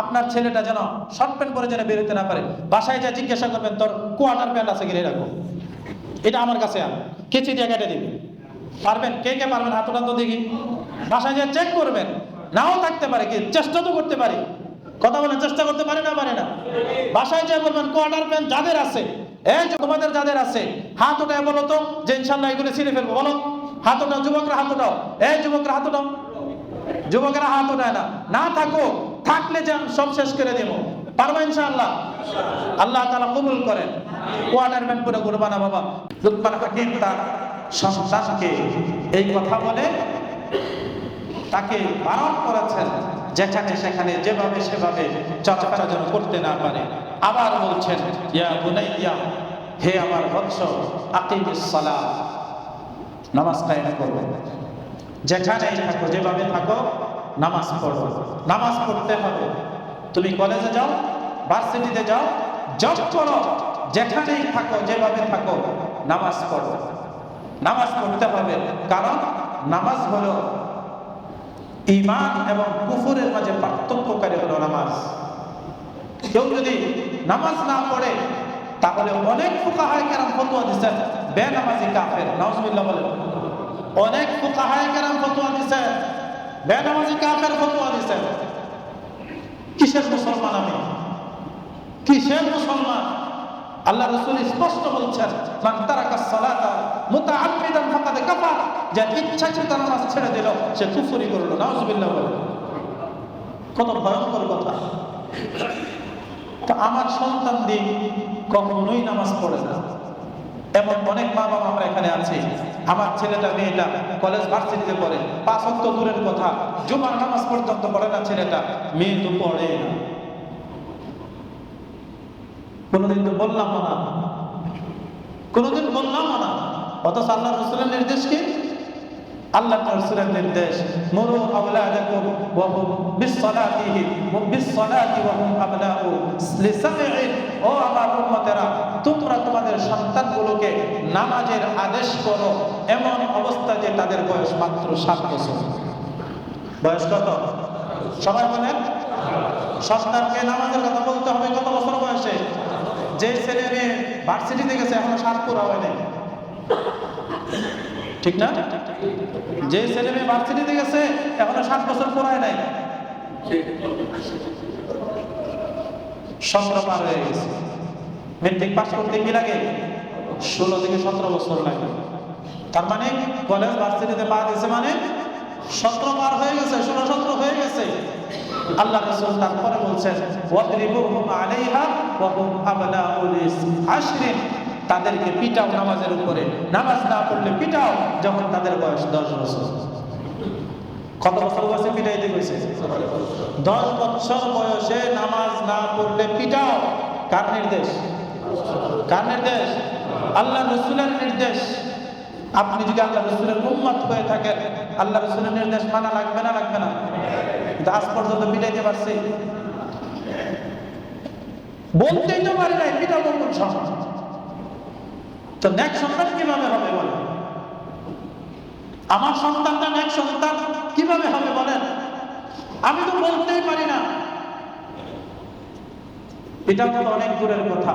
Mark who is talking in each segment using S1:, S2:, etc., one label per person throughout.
S1: আপনার ছেলেটা যেন শর্ট প্যান্ট পরে যেন বেরোতে না পারে। বাসায় যা জিজ্ঞাসা করবেন, তোর কোয়ার্টার প্যান্ট আছে কিনে রাখো এটা আমার কাছে আন। কেচি দিয়ে কেটে দিবি? পারবেন? কে কে পারবেন? হাত উঠান তো দেখি। বাসায় যা চেক করবেন, নাও থাকতে পারে কি? চেষ্টা তো করতে পারি। কথা বলেন, চেষ্টা করতে পারে না পারে না? বাসায় যা বলবেন কোয়ার্টার প্যান্ট যাদের আছে এই তোমাদের যাদের আছে, হাত ওঠায় বলো তো যে ইনশাল্লাহ এগুলো ছিঁড়ে ফেলব, বলো। হাত ওঠাও যুবকরা হাত ওঠাও এই যুবকরা হাত ওঠাও যুবকেরা হাত ওঠায় না। না থাকো থাকলে যান সব শেষ করে দেবো। পারব ইনশাআল্লাহ? আল্লাহ তাআলা কবুল করেন। কোয়ার্টার ম্যান পুরো গুরবানা বাবা লুকমান হাকিম তার সন্তানকে এই কথা বলে, তাকে বারণ করেছেন, যেখানে সেখানে যেভাবে সেভাবে যেন করতে না পারে। আবার বলছেন, ইয়া বুনাইয়া, হে আমার বৎস, আকিমিস সালাহ নামাজ কায়েম করবে যেখানেই থাকো, যেভাবে থাকো নামাজ পড়ো। নামাজ পড়তে হবে। তুমি কলেজে যাও ভার্সিটিতে যাও জব করো। যেখানেই থাকো, যেভাবে থাকো, নামাজ পড়ো। নামাজ পড়তে হবে কারণ নামাজ হলো ইমান এবং কুফুরের মাঝে পার্থক্যকারী হলো নামাজ। কেউ যদি নামাজ না পড়ে, তাহলে অনেক ফুকাহায় কেরাম ফতোয়া দিচ্ছেন বেনামাজি কাফের, নাউজুবিল্লাহ বলেন। অনেক ফুকাহায় কেরাম ফতোয়া দিচ্ছেন বেনামাজি কাফের ফতোয়া দিচ্ছেন কিসের মুসলমান আমি? কিসের মুসলমান? আল্লাহ রাসূল স্পষ্ট বলছেন, মান তারাকা সালাতা মুতাআম্মিদান ফাকাদ কাফার যে ইচ্ছাকৃত নামাজ ছেড়ে দিল, সে কুফরি করল। নাউজুবিল্লাহ বলেন। কত ভয়ঙ্কর কথা। তো আমার সন্তান দিয়ে কখনোই নামাজ পড়ে না। এমন অনেক মা বাবা আমরা এখানে আছি। আমার ছেলেটা, মেয়েটা কলেজ ভার্সিটিতে পড়ে। পাঁচ অক্ট দূরের কথা। জুমার নামাজ পর্যন্ত পড়ে না ছেলেটা। মেয়ে তো পড়ে না। কোনোদিন তো বললাম না। কোনোদিন বললাম না। অথচ আল্লাহ রসুলের নির্দেশ কি? আল্লাহ রসুলের নির্দেশ, মুরু আওলাদাকুম ওয়া হুম বিসসালাতিহি ওয়া বিসসালাতি ওয়া হুম আবনাউ লিসামি'i ও আমার উম্মতেরা, তোমরা তোমাদের সন্তানগুলোকে নামাজের আদেশ করো, এমন অবস্থা যে তাদের বয়স মাত্র সাত বছর। বয়স কত? সবাই বলেন। সন্তানকে নামাজের কথা বলতে হবে কত বছর বয়সে? যে ছেলে মেয়ে ভার্সিটিতে গেছে, এখনও সাত পুরা হয় নাই ঠিক না? যে ছেলে মেয়ে ভার্সিটিতে গেছে, এখনও সাত বছর পড়ায় নাই। সতেরো পার হয়ে গেছে। মেট্রিক পাস করতে কি লাগে? ষোলো থেকে সতেরো বছর লাগে। তার মানে কলেজ ভার্সিটিতে পা দিয়েছে মানে সতেরো পার হয়ে গেছে, ষোলো সতেরো হয়ে গেছে। আল্লাহ রাসূল তারপরে বলছেন, ওয়াদরিবুহুম আলাইহা ওয়া হুম আবনাউল আশরিন তাদেরকে পিটাও নামাজের উপরে। নামাজ না পড়লে পিটাও, যখন তাদের বয়স দশ বছর। কত বছর বয়সে পিটাইতে গেছে? দশ বছর বয়সে নামাজ না পড়লে পিটাও। কার নির্দেশ? কার নির্দেশ? আল্লাহ রসুলের নির্দেশ। আপনি যদি আল্লাহ রসুলের উম্মত হয়ে থাকেন, আল্লাহ রসুলের নির্দেশ মানা লাগবে না লাগবে না? কিন্তু আজ পর্যন্ত পিটাইতে পারছি। বলতেই তো পারি নাই পিটাবো কোন সময় তো ন্যাক সন্তান কীভাবে হবে বলেন? আমার সন্তানটা ন্যাক সন্তান কীভাবে হবে বলেন? আমি তো বলতেই পারি না। এটা তো অনেক দূরের কথা।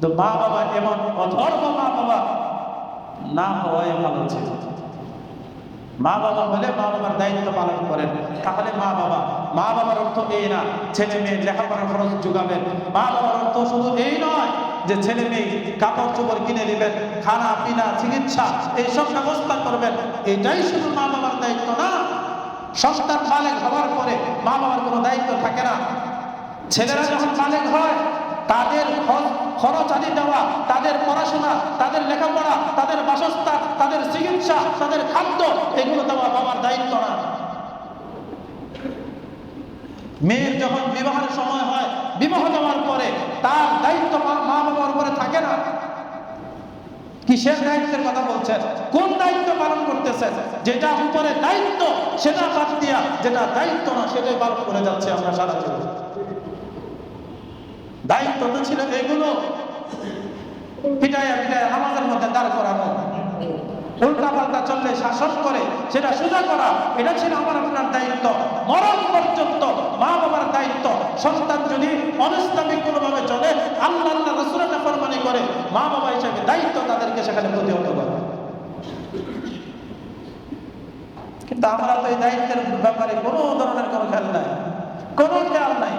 S1: তো মা বাবা এমন অধর্ম মা বাবা না হওয়াই ভালো ছিল। মা বাবা হলে মা বাবার দায়িত্ব পালন করেন। তাহলে মা বাবা মা বাবার অর্থ এই না ছেলে মেয়ে লেখাপড়ার খরচ যোগাবেন। মা বাবার অর্থ শুধু এই নয় যে ছেলে মেয়ে কাপড় চোপড় কিনে নেবেন, খানা, পিনা, চিকিৎসা, এইসব ব্যবস্থা করবেন, এটাই শুধু মা বাবার দায়িত্ব না। সন্তান বালেক হওয়ার পরে মা বাবার কোনো দায়িত্ব থাকে না। ছেলেরা যখন বালেক হয়, তাদের খরচ আদি দেওয়া, তাদের পড়াশোনা, তাদের লেখাপড়া, তাদের বাসস্থান, তাদের চিকিৎসা, তাদের খাদ্য, এগুলো দেওয়া বাবার দায়িত্ব না। মেয়ের যখন বিবাহের সময় হয় বিবাহ দেওয়ার পরে তার দায়িত্ব মা বাবার উপরে থাকে না। কিসের দায়িত্বের কথা বলছেন? কোন দায়িত্ব পালন করতেছেন? যেটা উপরে দায়িত্ব, সেটা বাদ দিয়া যেটা দায়িত্ব না, সেটাই পালন করে যাচ্ছে আমরা সারা জীবন। দায়িত্ব তো ছিল এগুলো। পিটাইয়া পিটাইয়া নামাজের মধ্যে দাঁড় করানো। উল্টা পাল্টা চললে শাসন করে, সেটা সোজা করা, এটা ছিল আমার আপনার দায়িত্ব। মরণ পর্যন্ত সন্তান যদি অনিসলামিক কোনোভাবে চলে, আল্লাহ আল্লাহ রসুলের নাফরমানি করে, মা বাবা হিসাবে দায়িত্ব তাদেরকে সেখানে প্রতিহত করা। কিন্তু আমরা তো এই দায়িত্বের ব্যাপারে কোনো ধরনের কোনো খেয়াল নাই। কোনো খেয়াল নাই।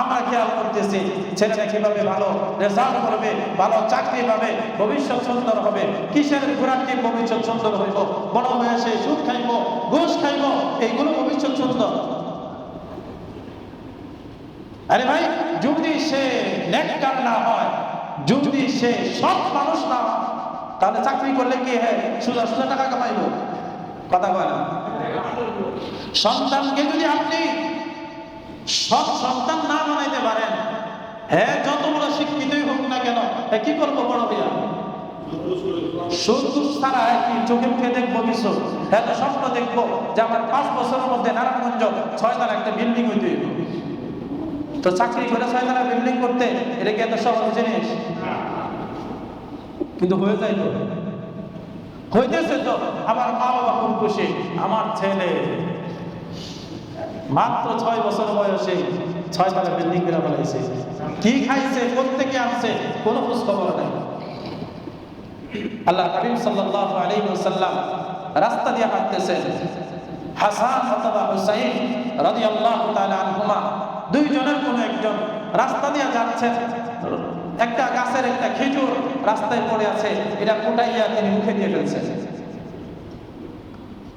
S1: আমরা খেয়াল করতেছি ছেলেটা কীভাবে ভালো, রেজাল্ট করবে, ভালো চাকরি পাবে, ভবিষ্যৎ সুন্দর হবে, কিসের ঘোরাটি ভবিষ্যৎ সুন্দর হইব, বড় হয়ে সে সুদ খাইব, ঘুষ খাইব, এইগুলো ভবিষ্যৎ সুন্দর। আরে ভাই, যদি সে নেককার না হয়, যদি সে সৎ মানুষ না তাহলে চাকরি করলে কি হ্যাঁ? সুদা সুদা টাকা কামাইব। কথা কয় না? সন্তানকে যদি আপনি সৎ সন্তান না বানাইতে পারেন হ্যাঁ যত বড় শিক্ষিতই হোক না কেন হ্যাঁ কি করব বড় হইয়া সুদ ছাড়া কি চোখে মুখে দেখব কিছু। হ্যাঁ স্বপ্ন দেখব যে আমার পাঁচ বছরের মধ্যে নারায়ণগঞ্জ ছয়তলা একটা বিল্ডিং হইতে হইব। তো চাকরি করে ছয়তলা বিল্ডিং করতে এটা কি এত সহজ জিনিস? কিন্তু হয়ে যায় তো। হইতেছে তো আমার মা বাবা খুব খুশি আমার ছেলে। মাত্র ছয় বছর বয়সে ছয় তলা বিল্ডিং করে ফেলাইছে। কি খাইছে কোথেকে আনছে কোনো খোঁজ খবর নাই। আল্লাহ করিম সাল্লাল্লাহু আলাইহি ওয়াসাল্লাম রাস্তা দিয়ে হাঁটতেছেন। হাসান অথবা হুসাইন রাদিয়াল্লাহু তাআলা আনহুমা দুইজনের কোনো একজন রাস্তা দিয়ে যাচ্ছে। একটা গাছের একটা খেজুর রাস্তায় পড়ে আছে, এটা ফুটাইয়া তিনি মুখে দিয়ে ফেলছেন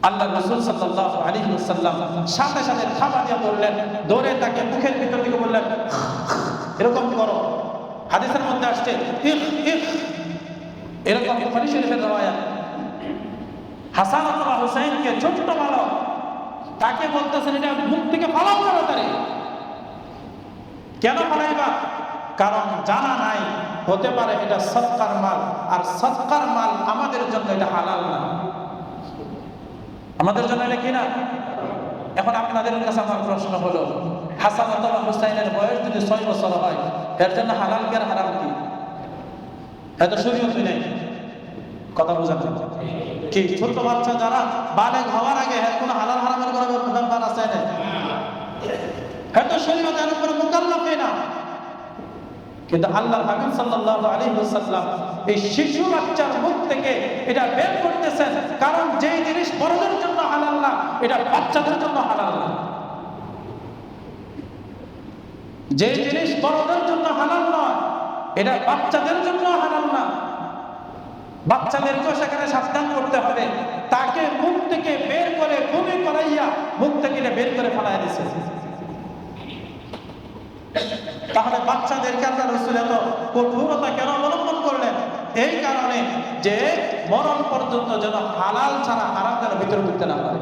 S1: আল্লাহ রসুল সাল্লাহ আলী সাল্লাম সাথে সাথে থাবা দিয়ে বললেন দৌড়ে তাকে মুখের ভিতর দিকে বললেন, এরকম করো। হাদিসের মধ্যে আসছে, ইখ এরকম বুখারী শরীফের রওয়ায়াত। হাসান অথবা হুসাইনকে ছোট্ট বালক, তাকে বলতেছেন, এটা মুখ থেকে ফালাও তাড়াতাড়ি কেন ফালাইবা কারণ জানা নাই, হতে পারে এটা সৎকার মাল, আর সৎকার মাল আমাদের জন্য এটা হালাল না। আমাদের জন্য এটা কি না? এখন আপনাদের কাছে আমার প্রশ্ন হলো, হাসান অথবা হুসাইনের বয়স যদি ছয় বছর হয়, এর জন্য হালাল কি হারাম কি? এত শরীয়ত নেই। কথা বুঝান কি, ছোট বাচ্চা যারা বালে হওয়ার আগে এর কোনো হালাল হারামের কোনো ব্যাপার আছে না এত শরীয়ত এর উপরে মোকাল্লাফে না। কিন্তু আল্লাহ হাবিব সাল্লাল্লাহু আলাইহি ওয়াসাল্লাম এই শিশু বাচ্চার মুখ থেকে এটা বের করতেছেন। কারণ যেই জিনিস বড়দের জন্য হালাল না, এটা বাচ্চাদের জন্য হালাল না। যে জিনিস বড়দের জন্য হালাল নয়, এটা বাচ্চাদের জন্য হালাল না। বাচ্চাদেরকেও সেখানে সাবধান করতে হবে। তাকে মুখ থেকে বের করে ভূমি করাইয়া মুখ থেকে বের করে ফেলাই দিছে। তাহলে বাচ্চাদেরকে আল্লাহ রসুল এত কঠোরতা কেন অবলম্বন করলেন? এই কারণে যে মরণ পর্যন্ত যেন হালাল ছাড়া হারাম যেন ভিতরে ঢুকতে না পারে।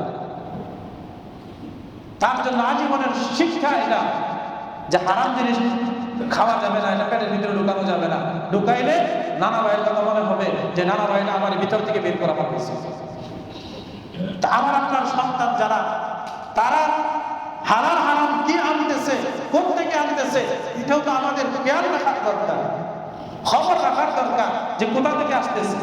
S1: তার জন্য আজীবনের শিক্ষা এটা যে হারাম জিনিস খাওয়া যাবে না, এটা পেটের ভিতরে ঢুকানো যাবে না। ঢুকাইলে নানা ভাইয়ের কথা মনে হবে যে, নানা ভাইটা আমার ভিতর থেকে বের করা হবে আমার আপনার সন্তান যারা, তারা হালাল হারাম কি আনতেছে? কোন থেকে আনতেছে? এটাও তো আমাদের খেয়াল রাখার দরকার। খবর রাখার দরকার যে কোথা থেকে আসতেছে।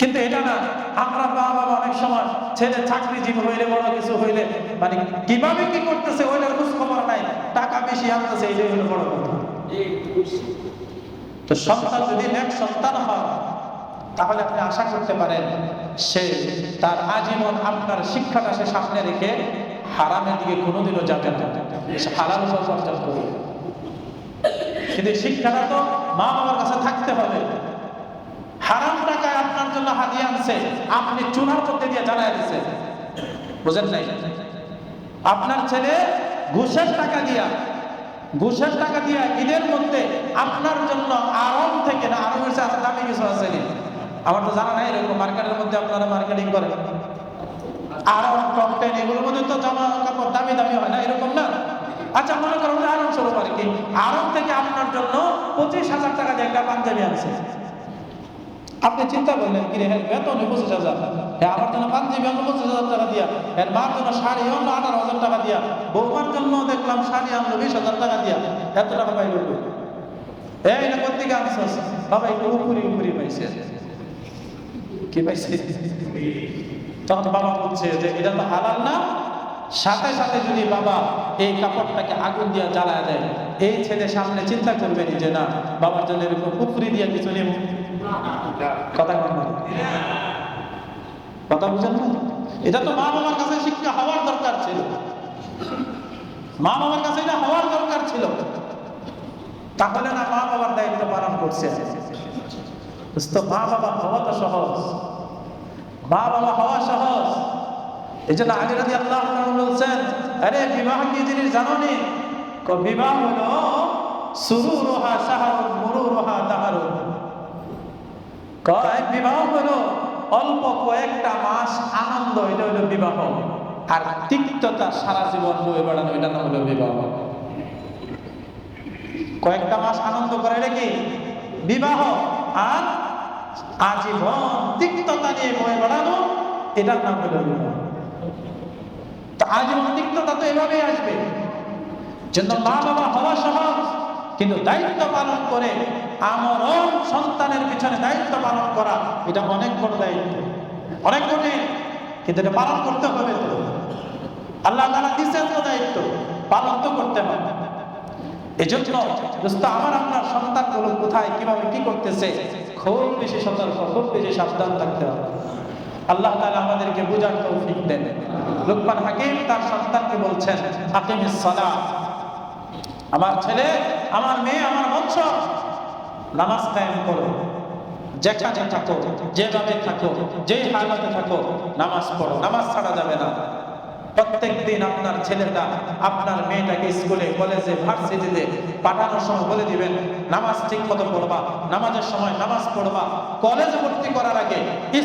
S1: কিন্তু এটা না, আমরা বাবা অনেক সময় ছেলে চাকরিজীবী হইলে, বড় কিছু হইলে মানে কীভাবে কি করতেছে ওইটার খোঁজ খবর নাই। টাকা বেশি আনতেছে এইটাই হলো বড় কথা। তো সন্তান যদি এক সন্তান হয়, তাহলে আপনি আশা করতে পারেন, সে তার আজীবন আপনার শিক্ষাটা সে সামনে রেখে হারামের দিকে কোনোদিনও যাবে না। হারাম হালাল উপর চর্চা করবে। কিন্তু শিক্ষাটা তো মা বাবার কাছে থাকতে হবে। হারাম টাকায় আপনার জন্য হাতিয়ে আনছে, আপনি চুনার মধ্যে দিয়ে জ্বালায় দিছে। বুঝেন নাই? আপনার ছেলে ঘুষের টাকা দিয়া, ঘুষের টাকা দিয়া ঈদের মধ্যে আপনার জন্য আরব থেকে না আরব হচ্ছে আর দামি কিছু আছে আমার তো জানা নাই, এরকম মার্কেটের মধ্যে আপনারা মার্কেটিং করেন। আরব টপ টেন এগুলোর মধ্যে তো জামা কাপড় দামি দামি হয় না, এরকম না? আচ্ছা মনে করুন আরব স্বরূপ আর কি? আরব থেকে আপনার জন্য পঁচিশ হাজার টাকা দিয়ে একটা পাঞ্জাবি আনছে। আপনি চিন্তা করলেন কি রে বেতন পঁচিশ হাজার? আমার জন্য পাঞ্জাবি আনলো পঁচিশ হাজার টাকা দিয়া। এর মার জন্য শাড়ি আনলো আঠারো হাজার টাকা দিয়া। বৌমার জন্য দেখলাম শাড়ি আনলো বিশ হাজার টাকা দিয়া। এত টাকা পাইল এই এটা কোথেকে আনছস? বাবা, একটু উপরি উপরি পাইছে। কি পাইছে? তখন বাবা বলছে যে এটা তো হালাল না। সাথে সাথে যদি বাবা এই কাপড়টাকে আগুন দিয়ে জ্বালায় দেয়, এই ছেলে সামনে চিন্তা করবে যে না, বাবার জন্য এরকম পুকুরি দিয়ে কিছু নেব। কথা বল। কথা বুঝেন না? এটা তো মা বাবার কাছে শিক্ষা হওয়ার দরকার ছিল। মা বাবার কাছে এটা হওয়ার দরকার ছিল। তাহলে না মা বাবার দায়িত্ব পালন করছে। মা বাবা হওয়া তো সহজ। মা বাবা হওয়া সহজ। এই জন্য আগে রাজি আল্লাহ বলছেন, আরে বিবাহ কি জিনিস জানো নি বিবাহ হলো সুরু রোহা সাহারুন মুরু রোহা তাহারুন কয় বিবাহ হলো অল্প কয়েকটা মাস আনন্দ, এটা হলো বিবাহ। আর তিক্ততা সারা জীবন বয়ে বেড়ানো, এটা নাম হলো বিবাহ। কয়েকটা মাস আনন্দ করে এটা কি? বিবাহ। আর আজীবন তিক্ততা নিয়ে বয়ে বেড়ানো এটার নাম হলো আজীবন তিক্ততা তো এভাবেই আসবে। জন্য মা বাবা হওয়া সহজ, কিন্তু দায়িত্ব পালন করে আমরণ সন্তানের পিছনে দায়িত্ব পালন করা, এটা অনেক বড় দায়িত্ব। অনেক কঠিন, কিন্তু এটা পালন করতে হবে তো। আল্লাহ তারা দিচ্ছে দায়িত্ব, পালন তো করতে হবে। এজন্য আমার আপনার সন্তানগুলো কোথায়, কীভাবে কি করতেছে, খুব বেশি সতর্ক, খুব বেশি সাবধান থাকতে হবে। আল্লাহ তাআলা আমাদেরকে বোঝার তৌফিক দেন। লোকমান হাকিম তার সন্তানকে বলছেন হাকিমিস সালাহ আমার ছেলে, আমার মেয়ে, আমার বংশ, নামাজ কায়েম করো। যেখানে থাকো, যেভাবে থাকো, যেই হালতে থাকো, নামাজ পড়ো। নামাজ ছাড়া যাবে না। প্রত্যেক দিন আপনার ছেলেটা, আপনার মেয়েটাকে স্কুলে, কলেজে, ভার্সিটিতে পাঠানোর সময় বলে দিবেন, নামাজ ঠিক মতো পড়বা, নামাজের সময় নামাজ পড়বা। কলেজে ভর্তি করার আগে,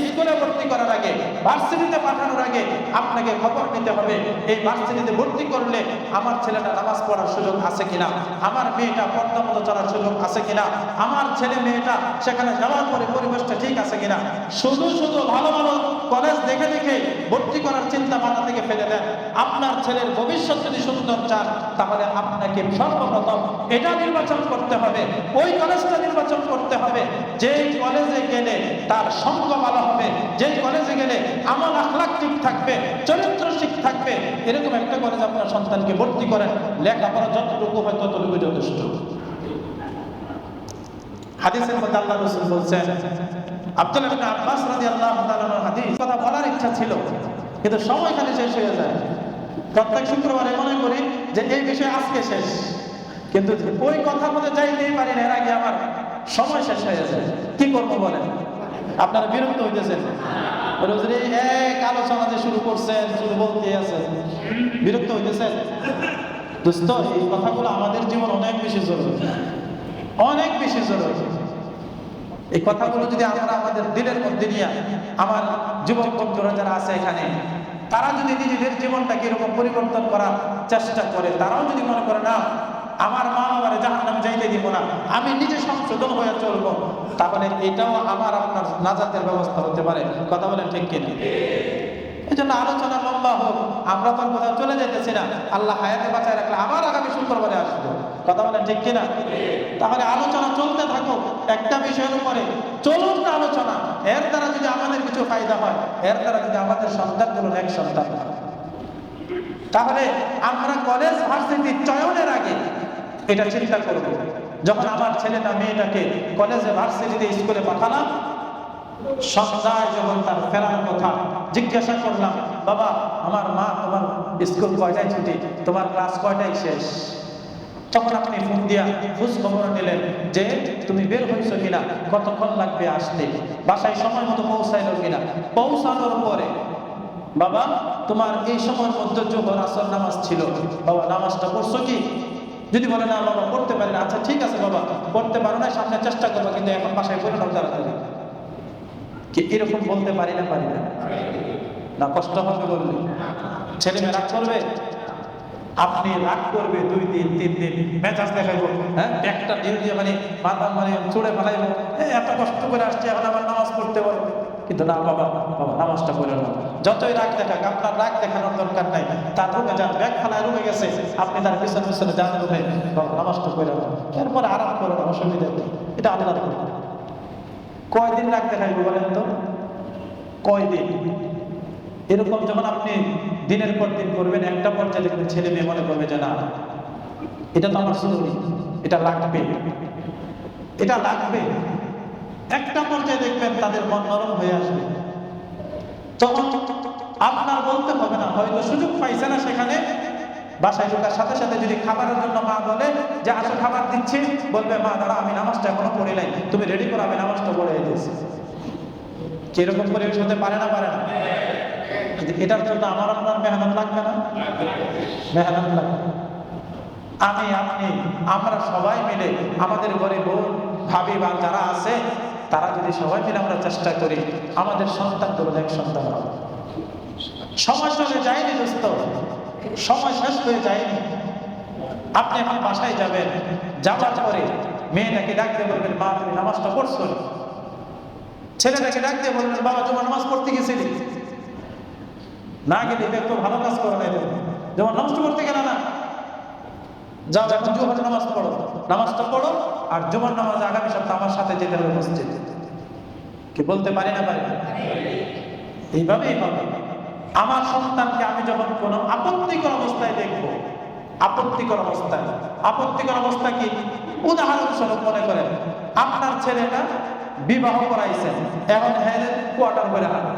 S1: স্কুলে ভর্তি করার আগে, ভার্সিটিতে পাঠানোর আগে আপনাকে খবর নিতে হবে, এই ভার্সিটিতে ভর্তি করলে আমার ছেলেটা নামাজ পড়ার সুযোগ আছে কিনা? আমার মেয়েটা পর্দা মতো চলার সুযোগ আছে কিনা? আমার ছেলে মেয়েটা সেখানে যাওয়ার পরে পরিবেশটা ঠিক আছে কিনা? শুধু শুধু ভালো ভালো কলেজ দেখে দেখে ভর্তি করার চিন্তা মাথা থেকে ফেলে দেন আপনার ছেলের ভবিষ্যৎ যদি সুন্দর চান, তাহলে আপনাকে সর্বপ্রথম এটা নির্বাচন করতে হবে, ওই কলেজটা নির্বাচন করতে হবে। যেই কলেজে গেলে তার সঙ্গ ভালো হবে, যেই কলেজে গেলে আমল আখলাক ঠিক থাকবে, চরিত্র ঠিক থাকবে, এরকম একটা কলেজ আপনার সন্তানকে ভর্তি করেন। লেখাপড়া যতটুকু হয় ততটুকু যথেষ্ট। হাদিসের মধ্যে আল্লাহ রসুল বলছেন ইবনে আব্বাস রাদিয়াল্লাহু তাআলার হাদিস। কথা বলার ইচ্ছা ছিল কিন্তু সময় খালি শেষ হয়ে যায়। প্রত্যেক শুক্রবারে মনে করি যে এই বিষয় আজকে শেষ। কিন্তু ওই কথার মধ্যে যাইতেই পারি না, এর আগে আমার সময় শেষ হয়ে যায়। কি করব বলেন? আপনারা বিরক্ত হইতেছেন? এক আলোচনা যে শুরু করছেন শুরু বলতে আছেন। বিরক্ত হইতেছেন? দোস্ত, এই কথাগুলো আমাদের জীবন অনেক বেশি জরুরি। অনেক বেশি জরুরি। এই কথাগুলো যদি আমরা আমাদের দিলের মধ্যে নিয়ে আমার যুবক বন্ধুরা যারা আছে এখানে তারা যদি নিজেদের জীবনটাকে এরকম পরিবর্তন করার চেষ্টা করে, তারাও যদি মনে করে, না, আমার মা বাবার জাহান নামে যাইতে দিব না, আমি নিজে সংশোধন হয়ে চলবো, তাহলে এটাও আমার আপনার নাজাতের ব্যবস্থা হতে পারে। কথা বলেন ঠিক কিনা? এই জন্য আলোচনা লম্বা হোক। আমরা তো আর কোথাও চলে যেতেছি না। আল্লাহ হায়াতে বাঁচায় রাখলে আবার আগামী শুক্রবারে আসব। কথা বলেন ঠিক কিনা? তাহলে আলোচনা চলতে থাকুক। একটা বিষয়ের উপরে চলুন না আলোচনা। এর দ্বারা যদি আমাদের কিছু ফায়দা হয়, এর দ্বারা যদি আমাদের সন্তানগুলোর এক সন্তান তাহলে আমরা কলেজ ভার্সিটি চয়নের আগে এটা চিন্তা করব। যখন আমার ছেলেটা মেয়েটাকে কলেজে ভার্সিটিতে স্কুলে পাঠালাম, সন্ধ্যায় যখন তার ফেরার কথা জিজ্ঞাসা করলাম, বাবা আমার মা তোমার স্কুল কয়টায় ছুটি? তোমার ক্লাস কয়টায় শেষ? তখন আপনি ফোন দিয়া খোঁজ খবর নিলেন যে তুমি বের হয়েছো কিনা, কতক্ষণ লাগবে আসতে? বাসায় সময় মতো পৌঁছাইলো কিনা? পৌঁছানোর পরে, বাবা, তোমার এই সময়ের মধ্যে জোহর, আসর নামাজ ছিল। বাবা, নামাজটা পড়ছো কি? যদি বলে না, বাবা, পড়তে পারি না। আচ্ছা ঠিক আছে, বাবা, পড়তে পারো না সামনে চেষ্টা করব, কিন্তু এখন বাসায় পড়ে নাও তাড়াতাড়ি। কি, এরকম বলতে পারি না পারি না? না কষ্ট হবে বললে? ছেলে মেয়ে রাগ করবে? আপনি রাগ করবে দুই দিন, তিন দিন, মেজাজ দেখাইব হ্যাঁ? একটা দিয়ে দিয়ে মানে মাথা মানে চুড়ে ফেলাইব এই এত কষ্ট করে আসছে, এখন আবার নামাজ পড়তে পারব কিন্তু না, বাবা বাবা, নামাজটা পড়ে না। যতই রাগ দেখাক, আপনার রাগ দেখানোর দরকার নাই। তার রুমে যান, ব্যাগ ফেলায় রুমে গেছে। আপনি তার পিছনে পিছনে যান রুমে বাবা, নামাজটা পড়ে না। এরপরে আরাম করুন অসুবিধা নেই। এটা কথা কয়দিন রাগ দেখাইবো বলেন তো? কয়দিন? এরকম যখন আপনি দিনের পর দিন করবেন, একটা পর্যায়ে দেখবেন ছেলে মেয়ে মনে করবে যে না, এটা তো আমার জরুরি এটা লাগবে। এটা লাগবে। একটা পর্যায়ে দেখবেন তাদের মন নরম হয়ে আসবে। তখন আপনার বলতে হবে না, হয়তো সুযোগ পাইছে না সেখানে। বাসায় ঢোকার সাথে সাথে যদি খাবারের জন্য মা বলে যে, আসো খাবার দিচ্ছি। বলবে, মা, দাঁড়া, আমি নামাজটা এখনও পড়ে নাই। তুমি রেডি করো, আমি নামাজটা পড়ে দিয়েছি। কীরকম পরিবেশ হতে পারে না পারে না? এটার জন্য আমার আপনার মেহনত লাগবে না? মেহনত লাগবে। আমি, আপনি, আমরা সবাই মিলে আমাদের ঘরে বোন, ভাবি বা যারা আছে, তারা যদি সবাই মিলে আমরা চেষ্টা করি, আমাদের সন্তান সন্তানগুলো এক সন্তান হবে। সময় চলে যায়নি দোস্ত। সময় শেষ হয়ে যায়নি। আপনি এখন বাসায় যাবেন, যাওয়ার পরে মেয়েটাকে ডাকতে বলবেন, মা, তুমি নামাজটা পড়ছো ছেলেটাকে ডাকতে বলবেন, বাবা, তোমার নামাজ পড়তে গেছিলি? না গেলে একটু ভালো কাজ করো না যেমন নষ্ট করতে গেলে না। যাও যখন জুমার নামাজ পড়ো। নামাজটা পড়ো আর জুমার নামাজ আগামী সপ্তাহ আমার সাথে যেতে হবে মসজিদে। কি বলতে পারি না পারি? এইভাবেই হবে। আমার সন্তানকে আমি যখন কোনো আপত্তিকর অবস্থায় দেখব, আপত্তিকর অবস্থায়, আপত্তিকর অবস্থা কি? উদাহরণস্বরূপ মনে করেন, আপনার ছেলেটা বিবাহ করাইছেন, এখন হ্যাঁ কোয়ার্টার করে হাঁটা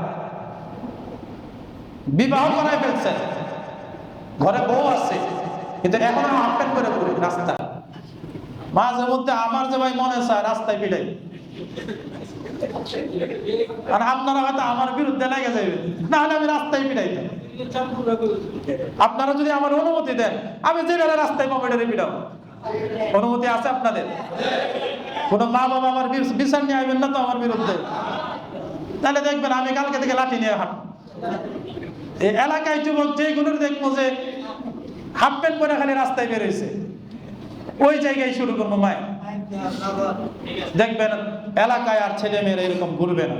S1: বিবাহ করাই ফেলছেন ঘরে বউ আছে, কিন্তু এখন আমি আপডেট করে ঘুরি রাস্তা। মাঝে মধ্যে আমার যে ভাই মনে চায়, রাস্তায় পিটাই আর আপনারা হয়তো আমার বিরুদ্ধে লেগে যাবে না হলে আমি রাস্তায় পিটাইতাম আপনারা যদি আমার অনুমতি দেন, আমি যে রাস্তায় মোবাইলে পিটাবো অনুমতি আছে আপনাদের? কোন মা বাবা আমার বিচার নিয়ে আসবেন না তো আমার বিরুদ্ধে? তাহলে দেখবেন আমি কালকে থেকে লাঠি নিয়ে হাঁট এই এলাকায় যুবক যেগুলোর দেখব যে হাফ প্যান্ট পরে খালি রাস্তায় বেরোইছে ওই জায়গায় শুরু করব মায় দেখবেন এলাকায় আর ছেলে মেয়েরা এরকম ঘুরবে না।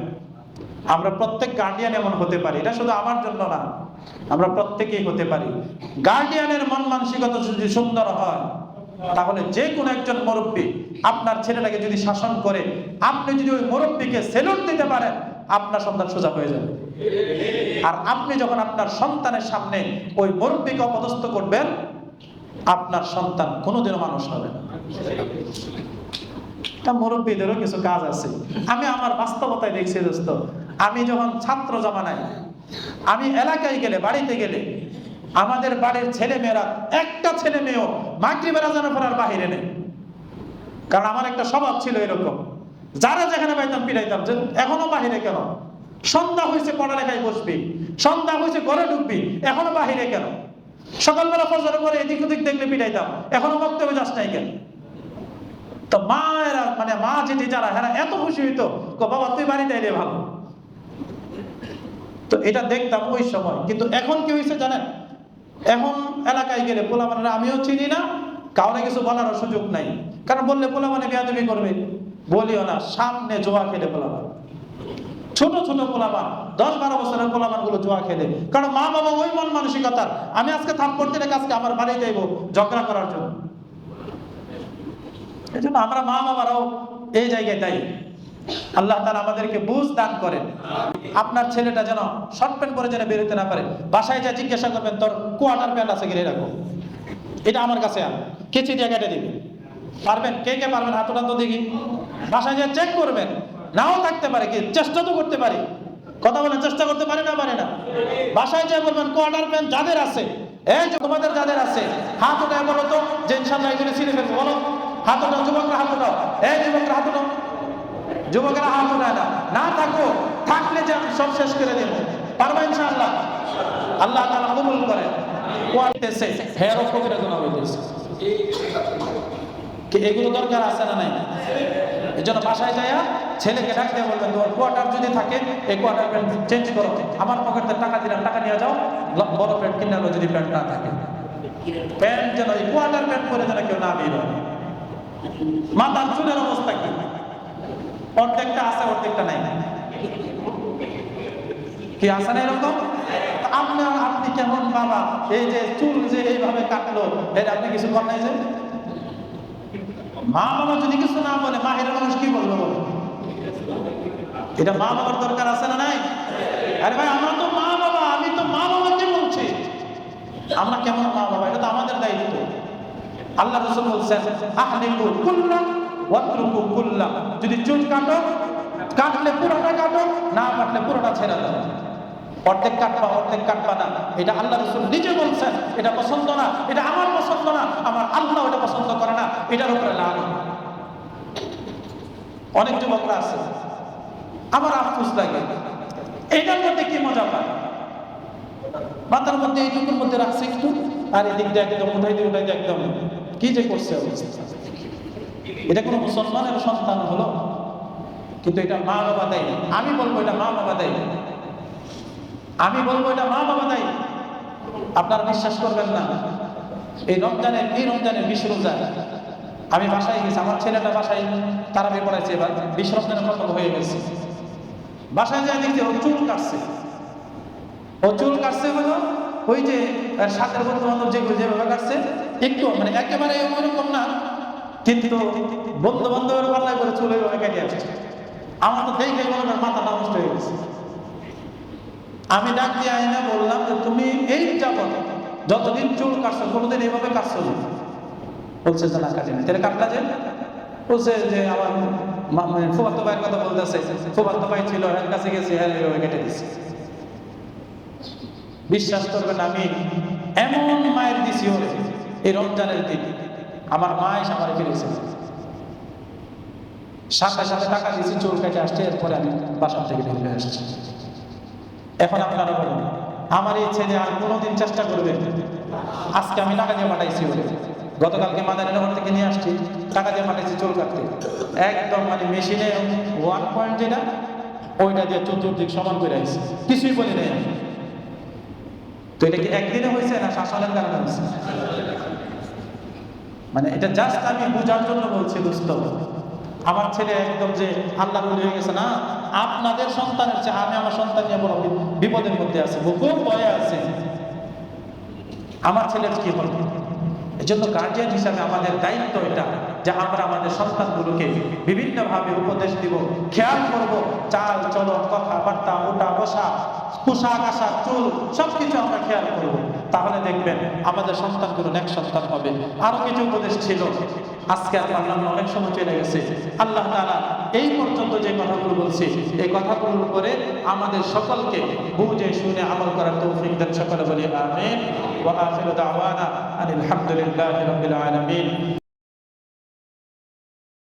S1: আমরা প্রত্যেক গার্ডিয়ান এমন হতে পারি। এটা শুধু আমার জন্য না, আমরা প্রত্যেকেই হতে পারি। গার্ডিয়ানের মন মানসিকতা যদি সুন্দর হয়, তাহলে যে কোনো একজন মুরব্বী আপনার ছেলেটাকে যদি শাসন করে, আপনি যদি ওই মুরব্বীকে সেলুট দিতে পারেন আপনার সন্তান সোজা হয়ে যাবে। আর আপনি যখন আপনার সন্তানের সামনে ওই মুরব্বীকে অপদস্থ করবেন, আপনার সন্তান কোনোদিনও মানুষ হবে না। মুরব্বীদেরও কিছু কাজ আছে। আমি আমার বাস্তবতায় দেখছি দোস্ত, আমি যখন ছাত্র জমানায়, আমি এলাকায় গেলে, বাড়িতে গেলে, আমাদের বাড়ির ছেলে মেয়েরা একটা ছেলে মেয়েও মাতৃবেলা যেন ফেরার বাহিরে নেই। কারণ আমার একটা স্বভাব ছিল এরকম। যারা যেখানে পাইতাম পিড়াইতাম যে এখনও বাহিরে কেন? সন্ধ্যা হয়েছে পড়ালেখায় বসবি। সন্ধ্যা হয়েছে ঘরে ঢুকবি। এখনও বাহিরে কেন? সকালবেলা ফজর করে এদিক ওদিক দেখলে পিড়াইতাম। এখনও বক্তব্য যাস নাই কেন? তো মা এরা মানে মা যেটি যারা হ্যাঁ এত খুশি হইতো বাবা, তুই বাড়িতে এলে ভালো। তো এটা দেখতাম ওই সময়। কিন্তু এখন কি হয়েছে জানেন? এখন এলাকায় গেলে পোলা মানে আমিও চিনি না, কাউরে কিছু বলার সুযোগ নাই। কারণ বললে পোলা মানে বেয়াদবি করবে। বলিও না সামনে জোয়া খেলে পোলাবান ছোট ছোট পোলাবান দশ বারো বছরের পোলাবানগুলো জোয়া খেলে। কারণ মা বাবা ওই মন মানসিকতার। আমি আজকে থাপ করতে রেখে আজকে আমার বাড়ি যাইবো ঝগড়া করার জন্য। এই জন্য আমরা মা বাবারাও এই জায়গায় দায়ী। আল্লাহ তালা আমাদেরকে বুঝ দান করেন। আপনার ছেলেটা যেন শর্ট প্যান্ট পরে যেন বেরোতে না পারে। বাসায় যা জিজ্ঞাসা করবেন, তোর কোয়ার্টার প্যান্ট আছে কিনে রাখো। এটা আমার কাছে আন। কেচি দিয়ে কেটে দিবে। পারবেন? কে কে পারবেন? হাত দেখি। বাসায় যা চেক করবেন। নাও থাকতে পারে কি? চেষ্টা তো করতে পারি। কথা বলেন, চেষ্টা করতে পারে না পারে না? বাসায় যা বলবেন কোয়ার্টার প্যান্ট যাদের আছে। এই তোমাদের যাদের আছে, হাত উঠায় বলো তো, যে ইনশাল্লাহ ছিঁড়ে বলো। হাত উঠাও, যুবকরা হাত উঠাও। এই যুবকরা হাত উঠাও। যুবকেরা হাত উঠায় না। না থাকো, থাকলে যে আমি সব শেষ করে দেবো। পারবা ইনশাআল্লাহ? আল্লাহ তাআলা কবুল করে। এগুলো দরকার আছে না নাই? এই জন্য বাসায় যাইয়া ছেলেকে ডাক দিয়ে বলবেন তোমার কোয়ার্টার যদি থাকে, এই কোয়ার্টার প্যান্ট চেঞ্জ করো। আমার পকেটে টাকা দিলাম, টাকা নিয়ে যাও। বড় প্যান্ট কিনে আনো যদি প্যান্ট না থাকে। প্যান্ট যেন এই কোয়ার্টার প্যান্ট পরে যেন কেউ না বের মাথার চুলের অবস্থা কি? অর্ধেকটা আছে, অর্ধেকটা নাই। কি আছে না এরকম? আপনার আপনি কেমন বাবা? এই যে চুল যে এইভাবে কাটলো, এটা আপনি কিছু কর নাই যে? মা বাবা যদি কিছু না বলে মাহিরের মানুষ কি বলবে বলো? এটা মা বাবার দরকার আছে না নাই? আরে ভাই, আমার তো মা বাবা, আমি তো মা বাবাকে বলছি। আমরা কেমন মা বাবা? এটা তো আমাদের দায়িত্ব। আল্লাহ রসুল বলছেন আহলিকু কুল্লা ওয়াতরুকু কুল্লা। যদি চুল কাটো, কাটলে পুরোটা কাটো, না কাটলে পুরোটা ছেড়ে দাও। অর্ধেক কাটবা অর্ধেক কাটবা না। এটা আল্লাহ রসুল নিজে বলছেন, এটা পছন্দ না, এটা আমার পছন্দ না, আমার আল্লাহ এটা পছন্দ করে না, এটার উপরে লাগো অনেক যুবকরা আছে, আমার আফসোস লাগে। এটার মধ্যে কি মজা পায়? মাথার মধ্যে এইটুকুর মধ্যে রাখছে একটু, আর এদিক দিয়ে একদম, উঠাই দিয়ে উঠাই দিয়ে একদম। কি যে করছে এটা কোনো মুসলমানের সন্তান হলো? কিন্তু এটা মা বাবা দেয় আমি বলব এটা মা বাবা দেয় আমি বলব এটা মা বাবা দেয় আপনারা বিশ্বাস করবেন না। এই রমজানের এই রমজানের বিশ রোজা, আমি বাসায় গেছি, আমার ছেলেটা বাসায় তারা পড়াইছে, এবার বিশ রমজানের খতম হয়ে গেছে। বাসায় যায় দেখছি ও চুল কাটছে। ও চুল কাটছে হলো ওই যে সাতের বন্ধু বান্ধব যেগুলো যেভাবে কাটছে, একটু মানে একেবারে ওইরকম না, কিন্তু বন্ধু বান্ধবের পাল্লায় করে চুল ওইভাবে কেটে আসছে। আমার তো দেখে মাথাটা নষ্ট হয়ে গেছে। আমি ডাক দিয়ে আইনা বললাম যে, তুমি এই যাবত যতদিন চুল কাটছো, কোনোদিন এইভাবে কাটছো না। বলছে যে না। কাটেনি তাহলে কাটলা যে? বলছে যে, আমার মানে ফুফাতো ভাইয়ের কথা বলতেছে। ফুফাতো ভাই ছিল এর কাছে গেছি হ্যাঁ এইভাবে কেটে দিছি। বিশ্বাস করবেন আমি এমন মায়ের দিছি ওরে, এই রমজানের দিন। আমার মা এসে আমার ফিরেছে। সাথে সাথে টাকা দিয়েছি, চুল কেটে আসছে, এরপরে আমি বাসার থেকে বেরিয়ে আসছি। এখন আপনারা বলুন, আমার এই ছেলে আর কোনোদিন চেষ্টা করবে? আজকে আমি টাকা দিয়ে পাঠাইছি ওরে গতকালকে মাদারিনগর থেকে নিয়ে আসছি, টাকা দিয়ে পাঠাইছি চুল কাটতে। একদম মানে মেশিনে ওয়ান পয়েন্ট যেটা, ওইটা দিয়ে চতুর্দিক সমান করে আসছি কিছুই বলি নাই আমি। তো এটা কি একদিনে হয়েছে না শাসনের কারণে হয়েছে? মানে এটা জাস্ট আমি বোঝার জন্য বলছি, দোস্ত। আমার ছেলে একদম যে আল্লাহ হয়ে গেছে না আপনাদের সন্তানের চেয়ে, আমি আমার সন্তান নিয়ে বড় বিপদের মধ্যে আছে খুব ভয়ে আছে। আমার ছেলের কি হবে এজন্য গার্জিয়ান হিসাবে আমাদের দায়িত্ব এটা, যে আমরা আমাদের সন্তানগুলোকে বিভিন্নভাবে উপদেশ দিব, খেয়াল করব, চাল, চলন, কথাবার্তা ওটা বসা, পোশাক, আশাক, চুল, সবকিছু আমরা খেয়াল করব। তাহলে দেখবেন আমাদের সন্তানগুলো নেক সন্তান হবে। আরও কিছু উপদেশ ছিল। আজকে আর অনেক সময় চলে গেছে। আল্লাহ তাআলা এই পর্যন্ত যে কথাগুলো বলছি, এই কথাগুলোর উপরে আমাদের সকলকে বুঝে শুনে আমল করার তৌফিক দেন সকলে বলি, আমিন। ওয়া আখিরু দাওয়ানা আনিল হামদুলিল্লাহি রাব্বিল আলামিন।